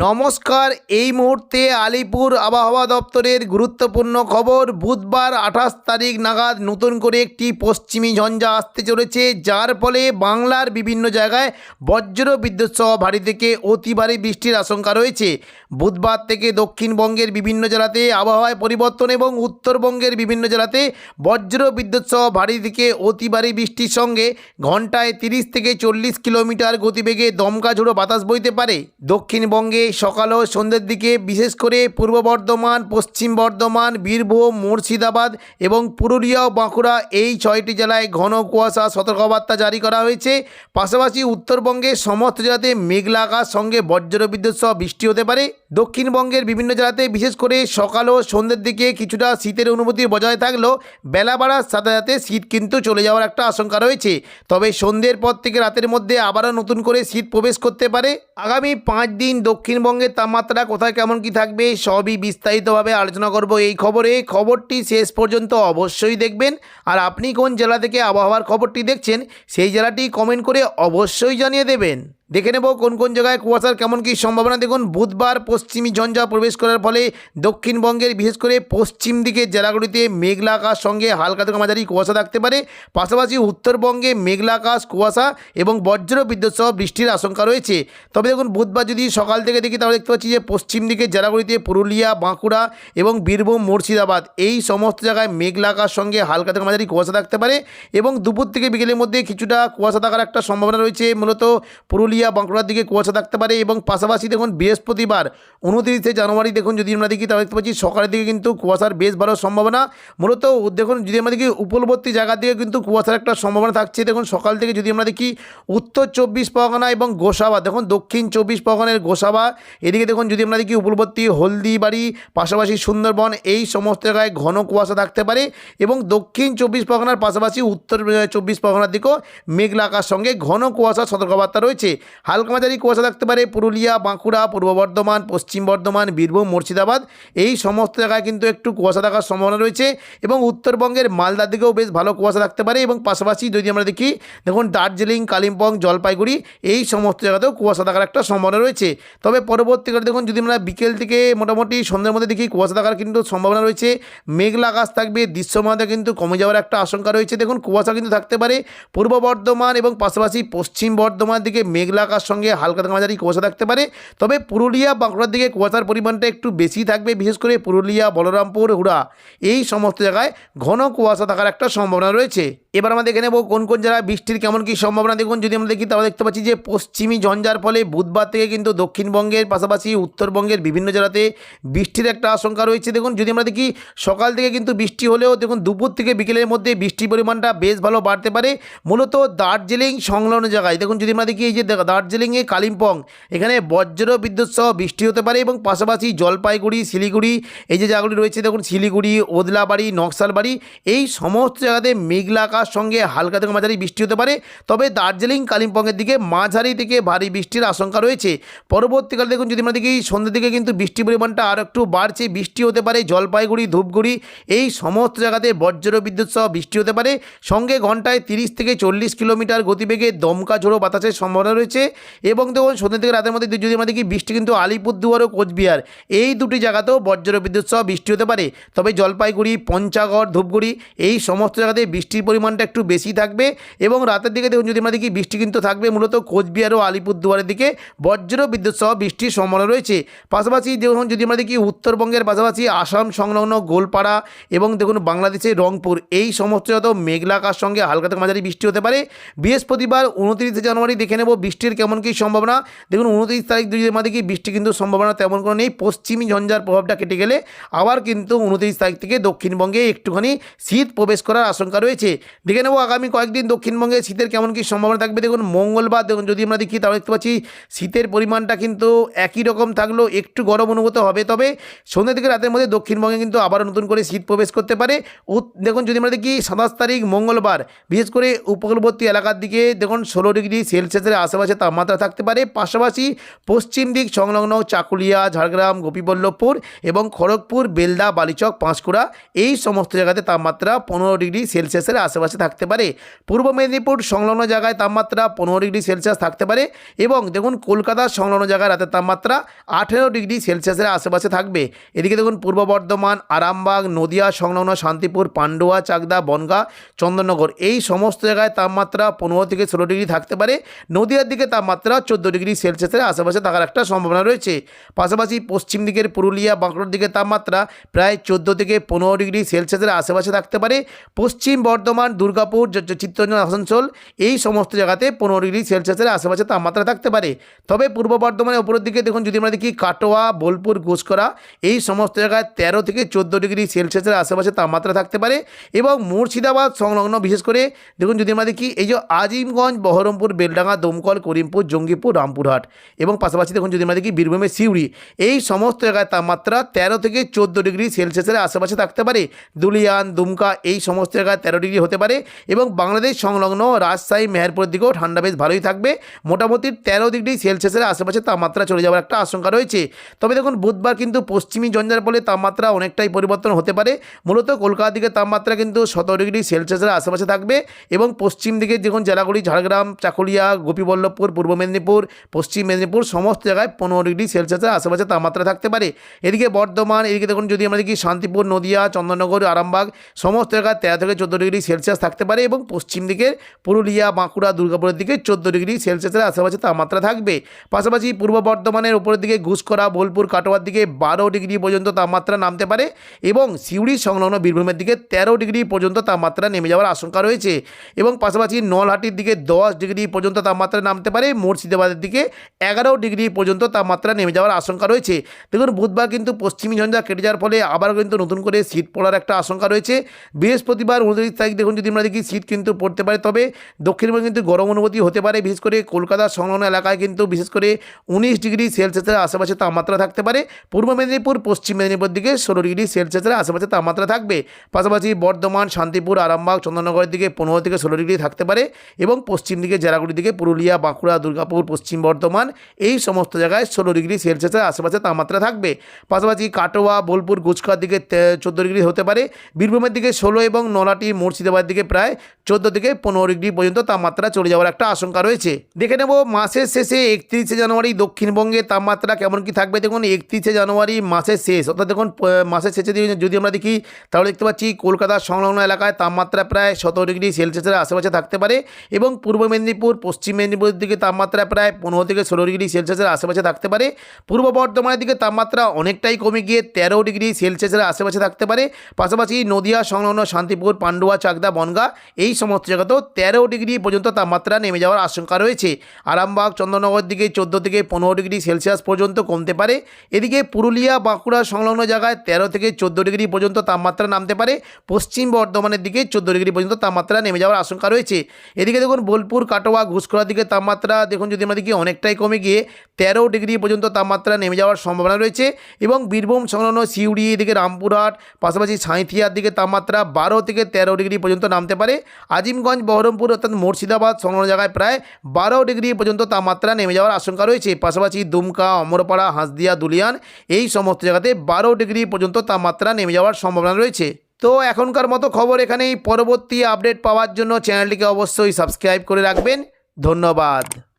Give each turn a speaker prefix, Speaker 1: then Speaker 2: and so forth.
Speaker 1: নমস্কার এই মুহূর্তে আলিপুর আবহাওয়া দপ্তরের গুরুত্বপূর্ণ খবর বুধবার আঠাশ তারিখ নাগাদ নতুন করে একটি পশ্চিমী ঝঞ্ঝা আসতে চলেছে যার ফলে বাংলার বিভিন্ন জায়গায় বজ্র বিদ্যুৎসহ ভারী থেকে অতি ভারী বৃষ্টির আশঙ্কা রয়েছে বুধবার থেকে দক্ষিণবঙ্গের বিভিন্ন জেলাতে আবহাওয়ায় পরিবর্তন এবং উত্তরবঙ্গের বিভিন্ন জেলাতে বজ্র বিদ্যুৎ সহ ভারী থেকে অতি ভারী বৃষ্টির সঙ্গে ঘন্টায় তিরিশ থেকে চল্লিশ কিলোমিটার গতিবেগে দমকা ঝুড়ো বাতাস বইতে পারে দক্ষিণবঙ্গে সকাল ও সন্ধ্যের দিকে বিশেষ করে পূর্ব বর্ধমান পশ্চিম বর্ধমান বীরভূম মুর্শিদাবাদ এবং পুরুলিয়া ও বাঁকুড়া এই ছয়টি জেলায় ঘন কুয়াশা সতর্কবার্তা জারি করা হয়েছে পাশাপাশি উত্তরবঙ্গে সমস্ত জেলাতে মেঘলা আকাশ সঙ্গে বিদ্যুৎ সহ বৃষ্টি হতে পারে দক্ষিণবঙ্গের বিভিন্ন জেলাতে বিশেষ করে সকাল ও সন্ধ্যের দিকে কিছুটা শীতের অনুভূতি বজায় থাকলেও বেলা বাড়ার সাথে সাথে শীত কিন্তু চলে যাওয়ার একটা আশঙ্কা রয়েছে তবে সন্ধ্যের পর থেকে রাতের মধ্যে আবারও নতুন করে শীত প্রবেশ করতে পারে আগামী পাঁচ দিন দক্ষিণবঙ্গের তাপমাত্রা কোথায় কেমন কি থাকবে সবই বিস্তারিতভাবে আলোচনা করব এই খবরে খবরটি শেষ পর্যন্ত অবশ্যই দেখবেন আর আপনি কোন জেলা থেকে আবহাওয়ার খবরটি দেখছেন সেই জেলাটি কমেন্ট করে অবশ্যই জানিয়ে দেবেন দেখে নেব কোন কোন জায়গায় কুয়াশার কেমন কী সম্ভাবনা দেখুন বুধবার পশ্চিমী ঝঞ্ঝা প্রবেশ করার ফলে দক্ষিণবঙ্গের বিশেষ করে পশ্চিম দিকের জেলাগুলিতে মেঘলা আকাশ সঙ্গে হালকা থেকে মাঝারি কুয়াশা থাকতে পারে পাশাপাশি উত্তরবঙ্গে মেঘলা আকাশ কুয়াশা এবং বজ্র বিদ্যুৎ সহ বৃষ্টির আশঙ্কা রয়েছে তবে দেখুন বুধবার যদি সকাল থেকে দেখি তাহলে দেখতে পাচ্ছি যে পশ্চিম দিকের জেলাগুলিতে পুরুলিয়া বাঁকুড়া এবং বীরভূম মুর্শিদাবাদ এই সমস্ত জায়গায় মেঘলা আকাশ সঙ্গে হালকা থেকে মাঝারি কুয়াশা থাকতে পারে এবং দুপুর থেকে বিকেলের মধ্যে কিছুটা কুয়াশা থাকার একটা সম্ভাবনা রয়েছে মূলত পুরুলিয়া নদিয়া বাঁকুড়ার দিকে কুয়াশা থাকতে পারে এবং পাশাপাশি দেখুন বৃহস্পতিবার উনত্রিশে জানুয়ারি দেখুন যদি আমরা দেখি তাহলে দেখতে পাচ্ছি সকালের দিকে কিন্তু কুয়াশার বেশ ভালো সম্ভাবনা মূলত দেখুন যদি আমরা দেখি উপলবর্তী জায়গার দিকে কিন্তু কুয়াশার একটা সম্ভাবনা থাকছে দেখুন সকাল থেকে যদি আমরা দেখি উত্তর চব্বিশ পরগনা এবং গোসাবা দেখুন দক্ষিণ চব্বিশ পরগনের গোসাবা এদিকে দেখুন যদি আমরা দেখি উপলবর্তী হলদিবাড়ি পাশাপাশি সুন্দরবন এই সমস্ত জায়গায় ঘন কুয়াশা থাকতে পারে এবং দক্ষিণ চব্বিশ পরগনার পাশাপাশি উত্তর চব্বিশ পরগনার দিকেও মেঘলা আকার সঙ্গে ঘন কুয়াশার সতর্কবার্তা রয়েছে হালকা মাঝারি কুয়াশা থাকতে পারে পুরুলিয়া বাঁকুড়া পূর্ব বর্ধমান পশ্চিম বর্ধমান বীরভূম মুর্শিদাবাদ এই সমস্ত জায়গায় কিন্তু একটু কুয়াশা থাকার সম্ভাবনা রয়েছে এবং উত্তরবঙ্গের মালদার দিকেও বেশ ভালো কুয়াশা থাকতে পারে এবং পাশাপাশি যদি আমরা দেখি দেখুন দার্জিলিং কালিম্পং জলপাইগুড়ি এই সমস্ত জায়গাতেও কুয়াশা থাকার একটা সম্ভাবনা রয়েছে তবে পরবর্তীকালে দেখুন যদি আমরা বিকেল থেকে মোটামুটি সন্ধ্যের মধ্যে দেখি কুয়াশা থাকার কিন্তু সম্ভাবনা রয়েছে মেঘলা আকাশ থাকবে দৃশ্যমানতা কিন্তু কমে যাওয়ার একটা আশঙ্কা রয়েছে দেখুন কুয়াশা কিন্তু থাকতে পারে পূর্ব বর্ধমান এবং পাশাপাশি পশ্চিম বর্ধমান দিকে মেঘ মেঘলা সঙ্গে হালকা থেকে মাঝারি কুয়াশা থাকতে পারে তবে পুরুলিয়া বাঁকুড়ার দিকে কুয়াশার পরিমাণটা একটু বেশি থাকবে বিশেষ করে পুরুলিয়া বলরামপুর হুড়া এই সমস্ত জায়গায় ঘন কুয়াশা থাকার একটা সম্ভাবনা রয়েছে এবার আমরা দেখে নেব কোন কোন জায়গায় বৃষ্টির কেমন কী সম্ভাবনা দেখুন যদি আমরা দেখি তাহলে দেখতে পাচ্ছি যে পশ্চিমী ঝঞ্ঝার ফলে বুধবার থেকে কিন্তু দক্ষিণবঙ্গের পাশাপাশি উত্তরবঙ্গের বিভিন্ন জেলাতে বৃষ্টির একটা আশঙ্কা রয়েছে দেখুন যদি আমরা দেখি সকাল থেকে কিন্তু বৃষ্টি হলেও দেখুন দুপুর থেকে বিকেলের মধ্যে বৃষ্টির পরিমাণটা বেশ ভালো বাড়তে পারে মূলত দার্জিলিং সংলগ্ন জায়গায় দেখুন যদি আমরা দেখি এই যে দার্জিলিংয়ে কালিম্পং এখানে বজ্র বিদ্যুৎ সহ বৃষ্টি হতে পারে এবং পাশাপাশি জলপাইগুড়ি শিলিগুড়ি এই যে জায়গাগুলি রয়েছে দেখুন শিলিগুড়ি ওদলাবাড়ি নকশালবাড়ি এই সমস্ত জায়গাতে মেঘলা আকাশ তার সঙ্গে হালকা থেকে মাঝারি বৃষ্টি হতে পারে তবে দার্জিলিং কালিম্পংয়ের দিকে মাঝারি থেকে ভারী বৃষ্টির আশঙ্কা রয়েছে পরবর্তীকালে দেখুন যদি আমরা দেখি সন্ধ্যের দিকে কিন্তু বৃষ্টির পরিমাণটা আরও একটু বাড়ছে বৃষ্টি হতে পারে জলপাইগুড়ি ধূপগুড়ি এই সমস্ত জায়গাতে বজ্র বিদ্যুৎ সহ বৃষ্টি হতে পারে সঙ্গে ঘন্টায় তিরিশ থেকে চল্লিশ কিলোমিটার গতিবেগে দমকা ঝোড়ো বাতাসের সম্ভাবনা রয়েছে এবং দেখুন সন্ধ্যের দিকে রাতের মধ্যে যদি আমরা দেখি বৃষ্টি কিন্তু আলিপুরদুয়ার ও কোচবিহার এই দুটি জায়গাতেও বজ্র বিদ্যুৎ সহ বৃষ্টি হতে পারে তবে জলপাইগুড়ি পঞ্চাগড় ধূপগুড়ি এই সমস্ত জায়গাতে বৃষ্টির পরিমাণ পরিমাণটা একটু বেশি থাকবে এবং রাতের দিকে দেখুন যদি আমরা দেখি বৃষ্টি কিন্তু থাকবে মূলত কোচবিহার ও আলিপুরদুয়ারের দিকে বজ্র বিদ্যুৎ সহ বৃষ্টির সম্ভাবনা রয়েছে পাশাপাশি দেখুন যদি আমরা দেখি উত্তরবঙ্গের পাশাপাশি আসাম সংলগ্ন গোলপাড়া এবং দেখুন বাংলাদেশের রংপুর এই সমস্ত মেঘলা মেঘলাকার সঙ্গে হালকা থেকে মাঝারি বৃষ্টি হতে পারে বৃহস্পতিবার উনত্রিশে জানুয়ারি দেখে নেব বৃষ্টির কেমন কী সম্ভাবনা দেখুন উনত্রিশ তারিখ দুই আমরা দেখি বৃষ্টি কিন্তু সম্ভাবনা তেমন কোনো নেই পশ্চিমী ঝঞ্ঝার প্রভাবটা কেটে গেলে আবার কিন্তু উনত্রিশ তারিখ থেকে দক্ষিণবঙ্গে একটুখানি শীত প্রবেশ করার আশঙ্কা রয়েছে দেখে নেবো আগামী কয়েকদিন দক্ষিণবঙ্গে শীতের কেমন কী সম্ভাবনা থাকবে দেখুন মঙ্গলবার দেখুন যদি আমরা দেখি তাহলে দেখতে পাচ্ছি শীতের পরিমাণটা কিন্তু একই রকম থাকলেও একটু গরম অনুভূত হবে তবে সন্ধ্যা থেকে রাতের মধ্যে দক্ষিণবঙ্গে কিন্তু আবার নতুন করে শীত প্রবেশ করতে পারে দেখুন যদি আমরা দেখি সাতাশ তারিখ মঙ্গলবার বিশেষ করে উপকূলবর্তী এলাকার দিকে দেখুন ষোলো ডিগ্রি সেলসিয়াসের আশেপাশে তাপমাত্রা থাকতে পারে পাশাপাশি পশ্চিম দিক সংলগ্ন চাকুলিয়া ঝাড়গ্রাম গোপীবল্লভপুর এবং খড়গপুর বেলদা বালিচক পাঁশকুড়া এই সমস্ত জায়গাতে তাপমাত্রা পনেরো ডিগ্রি সেলসিয়াসের আশেপাশে আশেপাশে থাকতে পারে পূর্ব মেদিনীপুর সংলগ্ন জায়গায় তাপমাত্রা পনেরো ডিগ্রি সেলসিয়াস থাকতে পারে এবং দেখুন কলকাতার সংলগ্ন জায়গায় রাতের তাপমাত্রা আঠেরো ডিগ্রি সেলসিয়াসের আশেপাশে থাকবে এদিকে দেখুন পূর্ব বর্ধমান আরামবাগ নদিয়া সংলগ্ন শান্তিপুর পান্ডুয়া চাকদা বনগা চন্দননগর এই সমস্ত জায়গায় তাপমাত্রা পনেরো থেকে ষোলো ডিগ্রি থাকতে পারে নদিয়ার দিকে তাপমাত্রা চোদ্দো ডিগ্রি সেলসিয়াসের আশেপাশে থাকার একটা সম্ভাবনা রয়েছে পাশাপাশি পশ্চিম দিকের পুরুলিয়া বাঁকুড়ার দিকে তাপমাত্রা প্রায় চোদ্দো থেকে পনেরো ডিগ্রি সেলসিয়াসের আশেপাশে থাকতে পারে পশ্চিম বর্ধমান দুর্গাপুর চিত্তরঞ্জন আসানসোল এই সমস্ত জায়গাতে পনেরো ডিগ্রি সেলসিয়াসের আশেপাশে তাপমাত্রা থাকতে পারে তবে পূর্ব বর্ধমানের উপরের দিকে দেখুন যদি আমরা দেখি কাটোয়া বোলপুর ঘুষকরা এই সমস্ত জায়গায় তেরো থেকে চোদ্দো ডিগ্রি সেলসিয়াসের আশেপাশে তাপমাত্রা থাকতে পারে এবং মুর্শিদাবাদ সংলগ্ন বিশেষ করে দেখুন যদি আমরা দেখি এই যে আজিমগঞ্জ বহরমপুর বেলডাঙ্গা দমকল করিমপুর জঙ্গিপুর রামপুরহাট এবং পাশাপাশি দেখুন যদি আমরা দেখি বীরভূমের সিউড়ি এই সমস্ত জায়গায় তাপমাত্রা তেরো থেকে চোদ্দো ডিগ্রি সেলসিয়াসের আশেপাশে থাকতে পারে দুলিয়ান দুমকা এই সমস্ত জায়গায় তেরো ডিগ্রি হতে পারে পারে এবং বাংলাদেশ সংলগ্ন রাজশাহী মেহেরপুর দিকেও ঠান্ডা বেশ ভালোই থাকবে মোটামুটি তেরো ডিগ্রি সেলসিয়াসের আশেপাশে তাপমাত্রা চলে যাওয়ার একটা আশঙ্কা রয়েছে তবে দেখুন বুধবার কিন্তু পশ্চিমী জঞ্জার ফলে তাপমাত্রা অনেকটাই পরিবর্তন হতে পারে মূলত কলকাতার দিকে তাপমাত্রা কিন্তু সতেরো ডিগ্রি সেলসিয়াসের আশেপাশে থাকবে এবং পশ্চিম দিকে যখন জেলাগুলি ঝাড়গ্রাম চাকুলিয়া গোপীবল্লভপুর পূর্ব মেদিনীপুর পশ্চিম মেদিনীপুর সমস্ত জায়গায় পনেরো ডিগ্রি সেলসিয়াসের আশেপাশে তাপমাত্রা থাকতে পারে এদিকে বর্ধমান এদিকে দেখুন যদি আমরা দেখি শান্তিপুর নদিয়া চন্দননগর আরামবাগ সমস্ত জায়গায় তেরো থেকে চোদ্দো ডিগ্রি সেলসিয়াস থাকতে পারে এবং পশ্চিম দিকের পুরুলিয়া বাঁকুড়া দুর্গাপুরের দিকে চোদ্দো ডিগ্রি সেলসিয়াসের আশেপাশে তাপমাত্রা থাকবে পাশাপাশি পূর্ব বর্ধমানের উপরের দিকে ঘুষকরা বোলপুর কাটোয়ার দিকে বারো ডিগ্রি পর্যন্ত তাপমাত্রা নামতে পারে এবং সিউড়ি সংলগ্ন বীরভূমের দিকে তেরো ডিগ্রি পর্যন্ত তাপমাত্রা নেমে যাওয়ার আশঙ্কা রয়েছে এবং পাশাপাশি নলহাটির দিকে দশ ডিগ্রি পর্যন্ত তাপমাত্রা নামতে পারে মুর্শিদাবাদের দিকে এগারো ডিগ্রি পর্যন্ত তাপমাত্রা নেমে যাওয়ার আশঙ্কা রয়েছে দেখুন বুধবার কিন্তু পশ্চিমী ঝঞ্ঝা কেটে যাওয়ার ফলে আবার কিন্তু নতুন করে শীত পড়ার একটা আশঙ্কা রয়েছে বৃহস্পতিবার উনত্রিশ তারিখ দেখুন যদি আমরা দেখি শীত কিন্তু পড়তে পারে তবে দক্ষিণবঙ্গে কিন্তু গরম অনুভূতি হতে পারে বিশেষ করে কলকাতা সংলগ্ন এলাকায় কিন্তু বিশেষ করে উনিশ ডিগ্রি সেলসিয়াসের আশেপাশে তাপমাত্রা থাকতে পারে পূর্ব মেদিনীপুর পশ্চিম মেদিনীপুর দিকে ষোলো ডিগ্রি সেলসিয়াসের আশেপাশে তাপমাত্রা থাকবে পাশাপাশি বর্ধমান শান্তিপুর আরামবাগ চন্দ্রনগরের দিকে পনেরো থেকে ষোলো ডিগ্রি থাকতে পারে এবং পশ্চিম দিকে জেলাগুলির দিকে পুরুলিয়া বাঁকুড়া দুর্গাপুর পশ্চিম বর্ধমান এই সমস্ত জায়গায় ষোলো ডিগ্রি সেলসিয়াসের আশেপাশে তাপমাত্রা থাকবে পাশাপাশি কাটোয়া বোলপুর গুচকার দিকে চোদ্দো ডিগ্রি হতে পারে বীরভূমের দিকে ষোলো এবং নলাটি মুর্শিদাবাদ থেকে প্রায় চোদ্দো থেকে পনেরো ডিগ্রি পর্যন্ত তাপমাত্রা চলে যাওয়ার একটা আশঙ্কা রয়েছে দেখে নেব মাসের শেষে একত্রিশে জানুয়ারি দক্ষিণবঙ্গে তাপমাত্রা কেমন কি থাকবে দেখুন একত্রিশে জানুয়ারি মাসের শেষ অর্থাৎ দেখুন মাসের শেষে যদি আমরা দেখি তাহলে দেখতে পাচ্ছি কলকাতার সংলগ্ন এলাকায় তাপমাত্রা প্রায় সতেরো ডিগ্রি সেলসিয়াসের আশেপাশে থাকতে পারে এবং পূর্ব মেদিনীপুর পশ্চিম মেদিনীপুরের দিকে তাপমাত্রা প্রায় পনেরো থেকে ষোলো ডিগ্রি সেলসিয়াসের আশেপাশে থাকতে পারে পূর্ব বর্ধমানের দিকে তাপমাত্রা অনেকটাই কমে গিয়ে তেরো ডিগ্রি সেলসিয়াসের আশেপাশে থাকতে পারে পাশাপাশি নদিয়া সংলগ্ন শান্তিপুর পান্ডুয়া চাকদা বনগা এই সমস্ত জায়গাতেও তেরো ডিগ্রি পর্যন্ত তাপমাত্রা নেমে যাওয়ার আশঙ্কা রয়েছে আরামবাগ চন্দ্রনগর দিকে চোদ্দো থেকে পনেরো ডিগ্রি সেলসিয়াস পর্যন্ত কমতে পারে এদিকে পুরুলিয়া বাঁকুড়া সংলগ্ন জায়গায় তেরো থেকে চোদ্দো ডিগ্রি পর্যন্ত তাপমাত্রা নামতে পারে পশ্চিম বর্ধমানের দিকে চোদ্দো ডিগ্রি পর্যন্ত তাপমাত্রা নেমে যাওয়ার আশঙ্কা রয়েছে এদিকে দেখুন বোলপুর কাটোয়া ঘুষখোলার দিকে তাপমাত্রা দেখুন যদি আমরা দেখি অনেকটাই কমে গিয়ে তেরো ডিগ্রি পর্যন্ত তাপমাত্রা নেমে যাওয়ার সম্ভাবনা রয়েছে এবং বীরভূম সংলগ্ন সিউড়ি এদিকে রামপুরহাট পাশাপাশি সাঁইথিয়ার দিকে তাপমাত্রা বারো থেকে তেরো ডিগ্রি পর্যন্ত নামতে পারে আজিমগঞ্জ বহরমপুর অর্থাৎ মুর্শিদাবাদ সংলগ্ন জায়গায় প্রায় বারো ডিগ্রি পর্যন্ত তাপমাত্রা নেমে যাওয়ার আশঙ্কা রয়েছে পাশাপাশি দুমকা অমরপাড়া হাঁসদিয়া দুলিয়ান এই সমস্ত জায়গাতে বারো ডিগ্রি পর্যন্ত তাপমাত্রা নেমে যাওয়ার সম্ভাবনা রয়েছে তো এখনকার মতো খবর এখানেই পরবর্তী আপডেট পাওয়ার জন্য চ্যানেলটিকে অবশ্যই সাবস্ক্রাইব করে রাখবেন ধন্যবাদ